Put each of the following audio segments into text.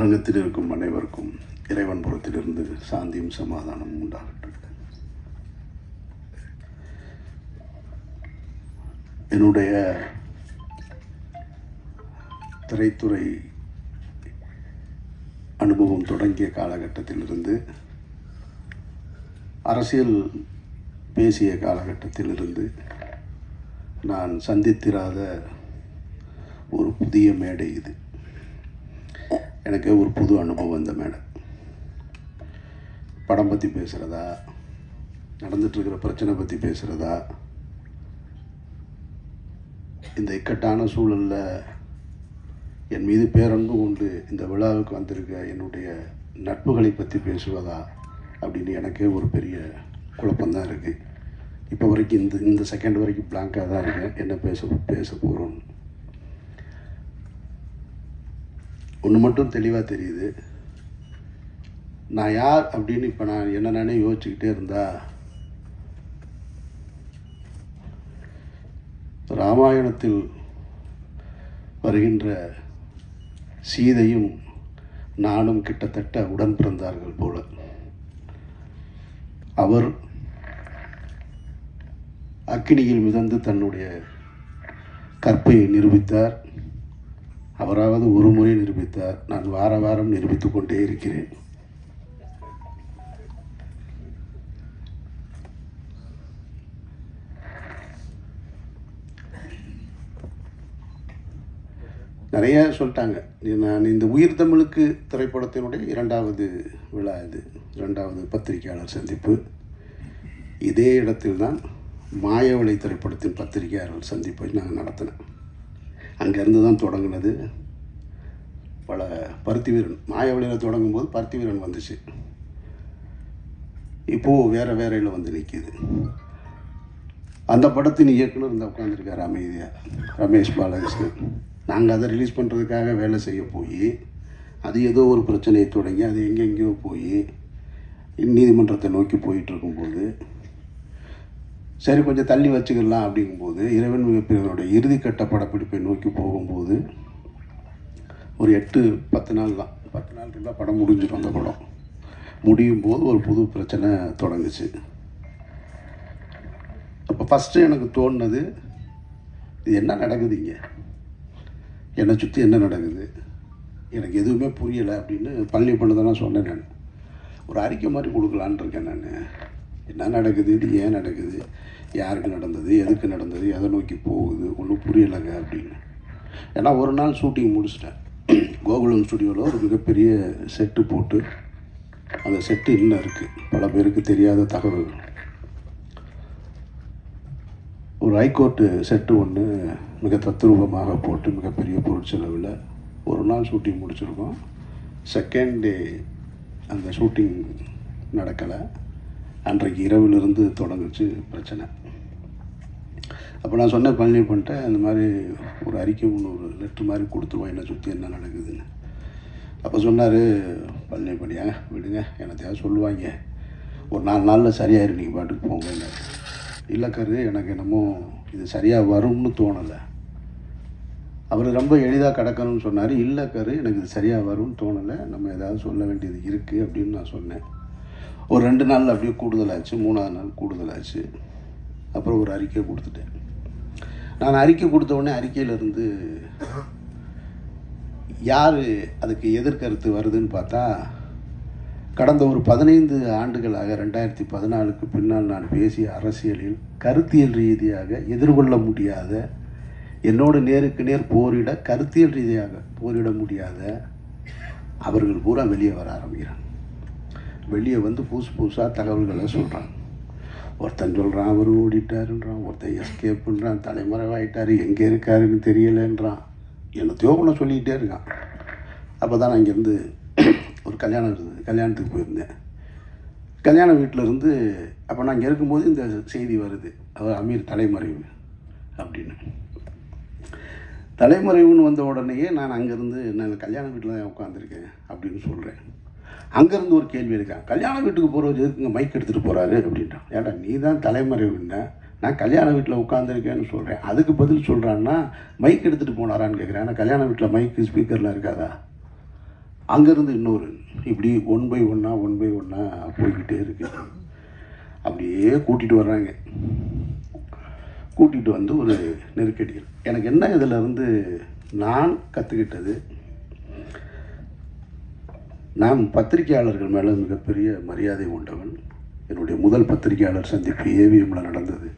அரங்கத்தில் இருக்கும் அனைவருக்கும் இறைவன் புறத்திலிருந்து சாந்தியும் சமாதானமும் உண்டாகட்டும். என்னுடைய திரைத்துறை அனுபவம் தொடங்கிய காலகட்டத்திலிருந்து அரசியல் பேசிய காலகட்டத்திலிருந்து நான் சந்தித்திராத ஒரு புதிய மேடை இது. எனக்கு ஒரு புது அனுபவம் இந்த மேடம் படம் பற்றி பேசுகிறதா நடந்துட்டுருக்கிற பிரச்சனை பற்றி பேசுகிறதா இந்த இக்கட்டான சூழலில் என் மீது பேரன்பு கொண்டு இந்த விழாவுக்கு வந்திருக்க என்னுடைய நட்புகளை பற்றி பேசுவதா? அப்படின்னு எனக்கே ஒரு பெரிய குழப்பம்தான் இருக்குது இப்போ வரைக்கும் இந்த இந்த செகண்ட் வரைக்கும் பிளாங்காக தான் இருக்கேன். என்ன பேச பேச போகிறோம் ஒன்று மட்டும் தெளிவாக தெரியுது. நான் யார் அப்படின்னு இப்போ நான் என்ன நானே யோசிச்சுக்கிட்டே இருந்தா ராமாயணத்தில் வருகின்ற சீதையும் நானும் கிட்டத்தட்ட உடன் பிறந்தார்கள் போல. அவர் அக்கினியில் மிதந்து தன்னுடைய கற்பையை நிரூபித்தார். அவராவது ஒரு முறை நிரூபித்தார் நான் வார வாரம் நிரூபித்துக் கொண்டே இருக்கிறேன். நிறைய சொல்லிட்டாங்க. நான் இந்த உயிர் தமிழுக்கு திரைப்படத்தினுடைய இரண்டாவது விழா இது. இரண்டாவது பத்திரிகையாளர் சந்திப்பு. இதே இடத்தில்தான் மாயவளை திரைப்படத்தின் பத்திரிகையாளர் சந்திப்பை நான் நடத்தினேன். அங்கேருந்து தான் தொடங்கினது. பல பருத்தி வீரன் மாயவழியில் தொடங்கும்போது பருத்தி வீரன் வந்துச்சு. இப்போது வேறு வேறையில் வந்து நிற்கிது அந்த படத்தின் இயக்குனர் இந்த உட்காந்துருக்கார் அமைதியாக ரமேஷ் பாலகிருஷ்ணன் நாங்கள் அதை ரிலீஸ் பண்ணுறதுக்காக வேலை செய்ய போய் அது ஏதோ ஒரு பிரச்சனையை தொடங்கி அது எங்கெங்கேயோ போய் நீதிமன்றத்தை நோக்கி போயிட்டு இருக்கும்போது சரி கொஞ்சம் தள்ளி வச்சுக்கலாம் அப்படிங்கும்போது இறைவன் மிகப்பெரியவனுடைய இறுதிக்கட்ட படப்பிடிப்பை நோக்கி போகும்போது ஒரு எட்டு பத்து நாள் தான். பத்து நாள் இருந்தால் படம் முடிஞ்சிடும் அந்த படம். முடியும் போது ஒரு புது பிரச்சனை தொடங்குச்சு. அப்போ ஃபஸ்ட்டு எனக்கு தோணுனது இது என்ன நடக்குது இங்கே? என்னை சுற்றி என்ன நடக்குது? எனக்கு எதுவுமே புரியலை அப்படின்னு பள்ளி பண்ணதெல்லாம் சொன்னேன் நான். ஒரு அறிக்கை மாதிரி கொடுக்கலான்னு இருக்கேன் நான். என்ன நடக்குது? இது ஏன் நடக்குது? யாருக்கு நடந்தது? எதுக்கு நடந்தது? எதை நோக்கி போகுது? ஒன்றும் புரியலைங்க அப்படின்னு. ஏன்னா ஒரு நாள் ஷூட்டிங் முடிச்சிட்டேன். கோகுலம் ஸ்டுடியோவில் ஒரு மிகப்பெரிய செட்டு போட்டு அந்த செட்டு இன்னும் இருக்குது பல பேருக்கு தெரியாத தகவல் ஒரு ஹைகோர்ட்டு செட்டு ஒன்று மிக தத்ரூபமாக போட்டு மிகப்பெரிய பொருட்செலவில் ஒரு நாள் ஷூட்டிங் முடிச்சிருக்கோம். செகண்ட் டே அந்த ஷூட்டிங் நடக்கலை. அன்றைக்கு இரவிலிருந்து தொடங்குச்சு பிரச்சனை. அப்போ நான் சொன்னேன் பழனி பண்ணிட்டேன் இந்த மாதிரி ஒரு அறிக்கை ஒன்று ஒரு லெட்ரு மாதிரி கொடுத்துருவோம் என்னை சுற்றி என்ன நடக்குதுன்னு. அப்போ சொன்னார் பழனி பண்ணியா விடுங்க என்னத்தையாவது சொல்லுவாங்க. ஒரு நாலு நாளில் சரியாயிரு நீங்கள் பாட்டுக்கு போங்க இல்லை கரு எனக்கு என்னமோ இது சரியாக வரும்னு தோணலை. அவர் ரொம்ப எளிதாக கிடக்கணும்னு சொன்னார். இல்லை கரு எனக்கு இது சரியாக வரும்னு தோணலை. நம்ம ஏதாவது சொல்ல வேண்டியது இருக்குது அப்படின்னு நான் சொன்னேன். ஒரு ரெண்டு நாள் அப்படியே கூடுதலாச்சு மூணாவது நாள் கூடுதலாச்சு. அப்புறம் ஒரு அறிக்கை கொடுத்துட்டேன். நான் அறிக்கை கொடுத்த உடனே அறிக்கையிலேருந்து யார் அதுக்கு எதிர்கருத்து வருதுன்னு பார்த்தா கடந்த ஒரு பதினைந்து ஆண்டுகளாக ரெண்டாயிரத்தி பதினாலுக்கு பின்னால் நான் பேசிய அரசியலில் கருத்தியல் ரீதியாக எதிர்கொள்ள முடியாத என்னோடு நேருக்கு நேர் போரிட கருத்தியல் ரீதியாக போரிட முடியாத அவர்கள் பூரா வெளியே வர ஆரம்பிக்கிறாங்க. வெளியே வந்து புதுசு புதுசாக தகவல்களை சொல்கிறான் ஒருத்தன் சொல்கிறான் அவர் ஓடிட்டாருன்றான் ஒருத்தன் எஸ்கேப்புன்றான் தலைமறைவாயிட்டார் எங்கே இருக்காருன்னு தெரியலைன்றான். என்னத்தையோ ஒன்று சொல்லிக்கிட்டே இருக்கான். அப்போ தான் நான் இங்கேருந்து ஒரு கல்யாணம் இருந்தது கல்யாணத்துக்கு போயிருந்தேன். கல்யாண வீட்டில் இருந்து அப்போ நான் இங்கே இருக்கும்போது இந்த செய்தி வருது அவர் அமீர் தலைமறைவு அப்படின்னு. தலைமறைவுன்னு வந்த உடனேயே நான் அங்கேருந்து நான் கல்யாண வீட்டில் தான் உட்காந்துருக்கேன் அப்படின்னு சொல்கிறேன் அங்கேருந்து ஒரு கேள்வி இருக்கான் கல்யாண வீட்டுக்கு போகிறவர் எதுக்குங்க மைக் எடுத்துகிட்டு போகிறாரு அப்படின்றான் ஏடா நீ தான் தலைமறைவுன்ன நான் கல்யாண வீட்டில் உட்காந்துருக்கேன்னு சொல்கிறேன் அதுக்கு பதில் சொல்கிறான்னா மைக் எடுத்துகிட்டு போனாரான்னு கேட்குறேன் ஆனால் கல்யாண வீட்டில் மைக்கு ஸ்பீக்கர்லாம் இருக்காதா? அங்கேருந்து இன்னொரு இப்படி ஒன் பை ஒன்றா ஒன் பை ஒன்னாக போய்கிட்டே இருக்கு. அப்படியே கூட்டிகிட்டு வர்றாங்க. கூட்டிகிட்டு வந்து ஒரு நெருக்கடிகள் எனக்கு என்ன இதில் இருந்து நான் கற்றுக்கிட்டது நான் பத்திரிகையாளர்கள் மேலே மிகப்பெரிய மரியாதை கொண்டவன் என்னுடைய முதல் பத்திரிகையாளர் சந்திப்பு ஏவிஎம்மில் நடந்தது.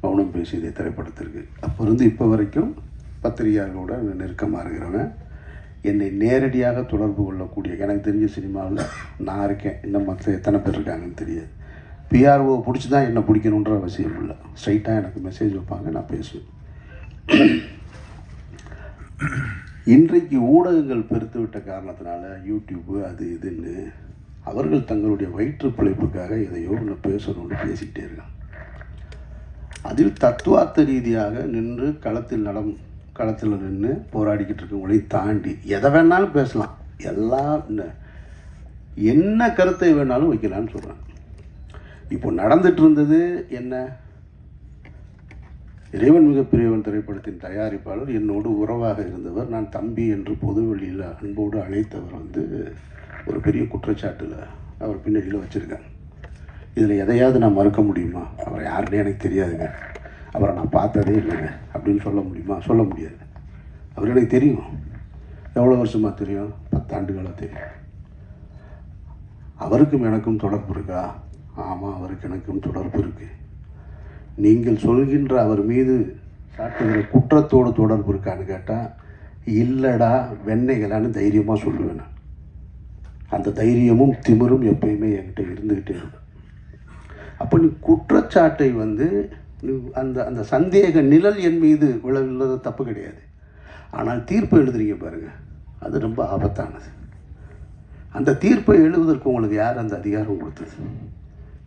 மௌனம் பேசியதை திரைப்படத்திற்கு. அப்போ இருந்து இப்போ வரைக்கும் பத்திரிகையாளர்களோட நெருக்கமாக இருக்கிறவன். என்னை நேரடியாக தொடர்பு கொள்ளக்கூடிய எனக்கு தெரிஞ்ச சினிமாவில் நான் இருக்கேன். இன்னும் மற்ற எத்தனை பேர் இருக்காங்கன்னு தெரியாது. பிஆர்ஓ பிடிச்சி தான் என்னை பிடிக்கணுன்ற அவசியம் இல்லை. ஸ்ட்ரைட்டாக எனக்கு மெசேஜ் வைப்பாங்க நான் பேசுவேன். இன்றைக்கு ஊடகங்கள் பெருத்து விட்ட காரணத்தினால யூடியூப்பு அது இதுன்னு அவர்கள் தங்களுடைய வயிற்று பிழைப்புக்காக எதையோ ஒன்று பேசணும்னு பேசிக்கிட்டே இருக்காங்க. அதில் தத்துவார்த்த ரீதியாக நின்று களத்தில் நடம் களத்தில் நின்று போராடிக்கிட்டு இருக்கவங்களை தாண்டி எதை வேணாலும் பேசலாம். எல்லாம் என்ன கருத்தை வேணாலும் வைக்கலாம்னு சொல்கிறாங்க இப்போ நடந்துட்டு இருந்தது என்ன? இறைவன் மிகப்பெரியவன் திரைப்படத்தின் தயாரிப்பாளர் என்னோடு உறவாக இருந்தவர் நான் தம்பி என்று பொதுவெளியில் அன்போடு அழைத்தவர் வந்து ஒரு பெரிய குற்றச்சாட்டில் அவர் பின்னணியில் வச்சுருக்காங்க. இதில் எதையாவது நான் மறுக்க முடியுமா? அவர் யாருன்னே எனக்கு தெரியாதுங்க. அவரை நான் பார்த்ததே இல்லைங்க. அப்படின்னு சொல்ல முடியுமா? சொல்ல முடியாது. அவர் எனக்கு தெரியும். எவ்வளோ வருஷமாக தெரியும்? பத்தாண்டுகளாக தெரியும். அவருக்கும் எனக்கும் தொடர்பு இருக்கா? ஆமாம் அவருக்கு எனக்கும் தொடர்பு இருக்கு. நீங்கள் சொல்கின்ற அவர் மீது சாட்டுகிற குற்றத்தோடு தொடர்பு இருக்கான்னு கேட்டால் இல்லடா வெண்ணெய்களான்னு தைரியமாக சொல்லுவேன் நான். அந்த தைரியமும் திமிரும் எப்பயுமே என்கிட்ட இருந்துக்கிட்டே இருக்கும். அப்போ நீ குற்றச்சாட்டை வந்து அந்த அந்த சந்தேக நிழல் என் மீது விழவில்லது தப்பு கிடையாது. ஆனால் தீர்ப்பு எழுதுறீங்க பாருங்க அது ரொம்ப ஆபத்தானது. அந்த தீர்ப்பை எழுதுவதற்கு உங்களுக்கு யார் அந்த அதிகாரம் கொடுத்தது?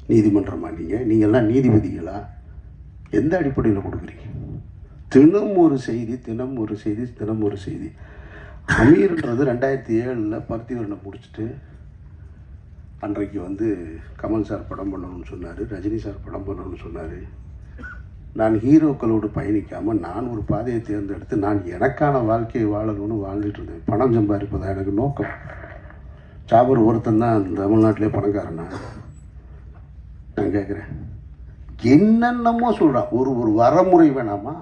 நீதிமன்றமா நீங்கள் நீங்கள்லாம் நீதிபதிகளா? எந்த அடிப்படையில் கொடுக்குறீங்க? தினம் ஒரு செய்தி தினம் ஒரு செய்தி தினம் ஒரு செய்தி. அமீர்ன்றது ரெண்டாயிரத்தி ஏழில் பருத்திவரனை முடிச்சுட்டு அன்றைக்கு வந்து கமல் சார் படம் பண்ணணும்னு சொன்னார் ரஜினி சார் படம் பண்ணணும்னு சொன்னார். நான் ஹீரோக்களோடு பயணிக்காமல் நான் ஒரு பாதையை தேர்ந்தெடுத்து நான் எனக்கான வாழ்க்கையை வாழணும்னு வாழ்ந்துட்டு இருந்தேன். பணம் சம்பாதிப்பதா எனக்கு நோக்கம். சாபர் ஒருத்தன் தான் தமிழ்நாட்டிலே பணக்காரனா? நான் கேட்குறேன் என்னென்னமோ சொல்கிறான் ஒரு ஒரு வரமுறை வேணாமா?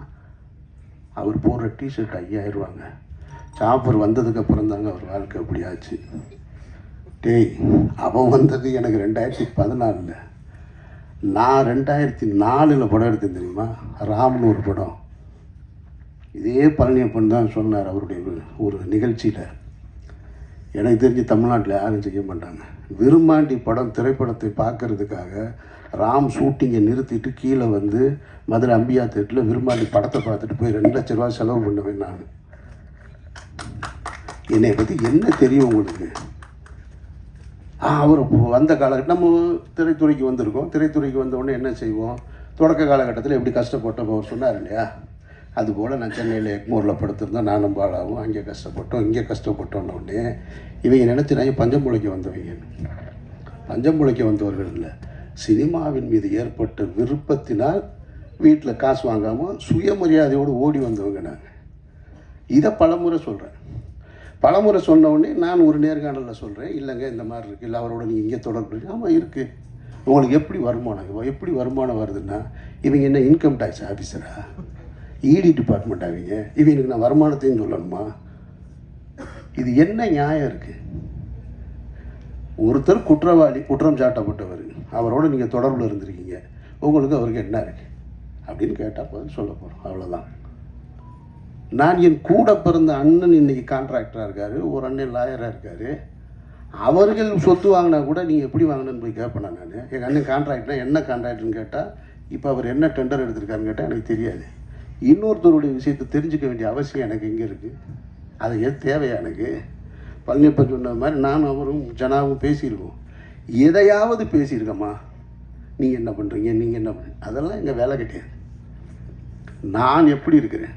அவர் போடுற டிஷர்ட் ஐயாயிருவாங்க. சாப்பர் வந்ததுக்கு அப்புறம் தாங்க அவர் வாழ்க்கை அப்படி ஆச்சு. டேய் அவன் வந்தது எனக்கு ரெண்டாயிரத்தி பதினாலில் நான் ரெண்டாயிரத்தி நாலில் படம் எடுத்தேன் தெரியுமா? ராம்னு ஒரு படம். இதே பழனியப்பன் தான் சொன்னார் அவருடைய ஒரு- ஒரு நிகழ்ச்சியில். எனக்கு தெரிஞ்சு தமிழ்நாட்டில் யாரும் செய்ய மாட்டாங்க. விரும்மாண்டி படம் திரைப்படத்தை பார்க்கறதுக்காக ராம் ஷூட்டிங்கை நிறுத்திட்டு கீழே வந்து மதுரை அம்பியா தேட்டில் விரும்பாண்டி படத்தை பார்த்துட்டு போய் ரெண்டு லட்ச ரூபா செலவு பண்ணுவேன் நான். என்னை பற்றி என்ன தெரியும் உங்களுக்கு? அவர் வந்த காலகட்டம் நம்ம திரைத்துறைக்கு வந்திருக்கோம். திரைத்துறைக்கு வந்தவுடனே என்ன செய்வோம்? தொடக்க காலகட்டத்தில் எப்படி கஷ்டப்பட்டோம் அவர் சொன்னார் இல்லையா? அதுபோல் நான் சென்னையில் எக்மோரில் படுத்திருந்தேன் நானும் பாழாகவும் அங்கே கஷ்டப்பட்டோம் இங்கே கஷ்டப்பட்டோன்ன உடனே இவங்க நினச்சினாங்க பஞ்சம்புழைக்கு வந்தவங்க. பஞ்சம்புழைக்கு வந்தவர்கள் இல்லை. சினிமாவின் மீது ஏற்பட்ட விருப்பத்தினால் வீட்டில் காசு வாங்காமல் சுயமரியாதையோடு ஓடி வந்தவங்க நாங்கள் இதை பலமுறை சொல்கிறேன் பலமுறை சொன்ன நான் ஒரு நேர்காணலில் சொல்கிறேன் இல்லைங்க இந்த மாதிரி இருக்குது இல்லை அவரோட நீங்கள் இங்கே தொடர்பு ஆமாம் இருக்குது உங்களுக்கு எப்படி வருமானம்? எப்படி வருமானம் வருதுன்னா இவங்க என்ன இன்கம் டேக்ஸ் ஆஃபீஸரா இடி டிபார்ட்மெண்ட் அவங்க இவங்களுக்கு நான் வருமானத்தையும் சொல்லணுமா? இது என்ன நியாயம் இருக்குது ஒருத்தர் குற்றவாளி குற்றம் சாட்டப்பட்டவர். அவரோட நீங்கள் தொடர்பில் இருந்திருக்கீங்க. உங்களுக்கு அவருக்கு என்ன இருக்குது அப்படின்னு கேட்டால் பதில் சொல்ல போகிறோம் அவ்வளோதான் நான் என் கூட பிறந்த அண்ணன் இன்னைக்கு கான்ட்ராக்டராக இருக்கார். ஒரு அண்ணன் லாயராக இருக்கார். அவர்கள் சொத்து வாங்கினா கூட நீங்கள் எப்படி வாங்கினேன்னு போய் கேட்பேன் நான்? எங்கள் அண்ணன் கான்ட்ராக்ட்னா என்ன கான்ட்ராக்ட்னு கேட்டால் இப்போ அவர் என்ன டெண்டர் எடுத்திருக்காருன்னு கேட்டால் எனக்கு தெரியாது. இன்னொருத்தருடைய விஷயத்தை தெரிஞ்சுக்க வேண்டிய அவசியம் எனக்கு எங்கே இருக்குது அது எது தேவையா எனக்கு? பழனியப்பன் சொன்ன மாதிரி நானும் அவரும் ஜனாவும் பேசியிருக்கோம். எதையாவது பேசியிருக்கம்மா. நீங்கள் என்ன பண்ணுறீங்க நீங்கள் என்ன பண்ணுறீங்க அதெல்லாம் எங்கள் வேலை கிடையாது. நான் எப்படி இருக்கிறேன்?